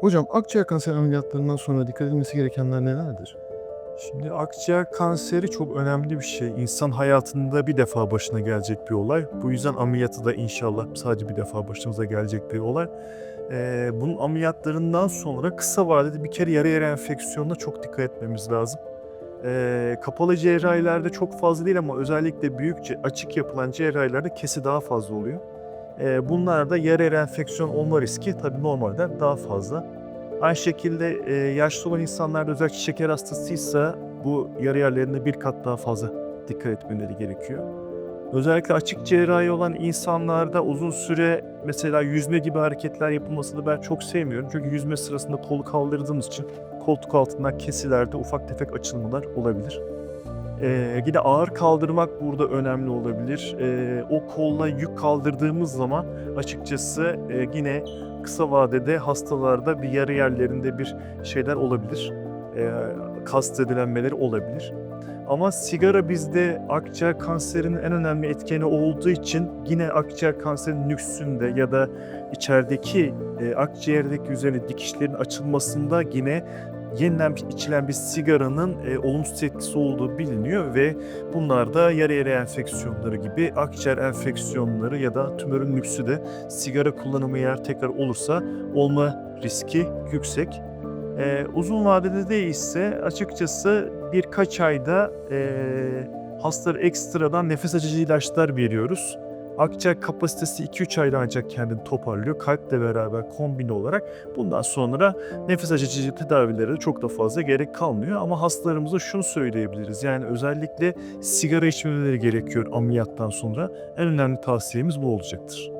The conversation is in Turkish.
Hocam akciğer kanseri ameliyatlarından sonra dikkat edilmesi gerekenler nelerdir? Şimdi akciğer kanseri çok önemli bir şey. İnsan hayatında bir defa başına gelecek bir olay. Bu yüzden ameliyatı da inşallah sadece bir defa başımıza gelecek bir olay. Ee, bunun ameliyatlarından sonra kısa vadede bir kere yara enfeksiyonuna çok dikkat etmemiz lazım. Ee, kapalı cerrahilerde çok fazla değil ama özellikle büyük açık yapılan cerrahilerde kesi daha fazla oluyor. Ee, bunlarda yara enfeksiyon olma riski tabii normalden daha fazla. Aynı şekilde e, yaşlı olan insanlarda özellikle şeker hastasıysa bu yarı yerlerinde bir kat daha fazla dikkat etmeleri gerekiyor. Özellikle açık cerrahi olan insanlarda uzun süre mesela yüzme gibi hareketler yapılmasını ben çok sevmiyorum. Çünkü yüzme sırasında kolu kaldırdığımız için koltuk altından kesilerde ufak tefek açılmalar olabilir. Ee, yine ağır kaldırmak burada önemli olabilir. Ee, o kolla yük kaldırdığımız zaman açıkçası e, yine kısa vadede hastalarda bir yarı yerlerinde bir şeyler olabilir. E, kastedilenmeleri olabilir. Ama sigara bizde akciğer kanserinin en önemli etkeni olduğu için yine akciğer kanserinin nüksünde ya da içerideki e, akciğerdeki üzerine dikişlerin açılmasında yine yeniden içilen bir sigaranın e, olumsuz etkisi olduğu biliniyor ve bunlar da yarı yara enfeksiyonları gibi akciğer enfeksiyonları ya da tümörün nüksü de sigara kullanımı eğer tekrar olursa olma riski yüksek. Ee, uzun vadede değilse açıkçası birkaç ayda e, hastalara ekstradan nefes açıcı ilaçlar veriyoruz. Akciğer kapasitesi 2-3 ayda ancak kendini toparlıyor. Kalple beraber kombine olarak. Bundan sonra nefes açıcı tedavilere çok da fazla gerek kalmıyor. Ama hastalarımıza şunu söyleyebiliriz. Yani özellikle sigara içmemeleri gerekiyor ameliyattan sonra. En önemli tavsiyemiz bu olacaktır.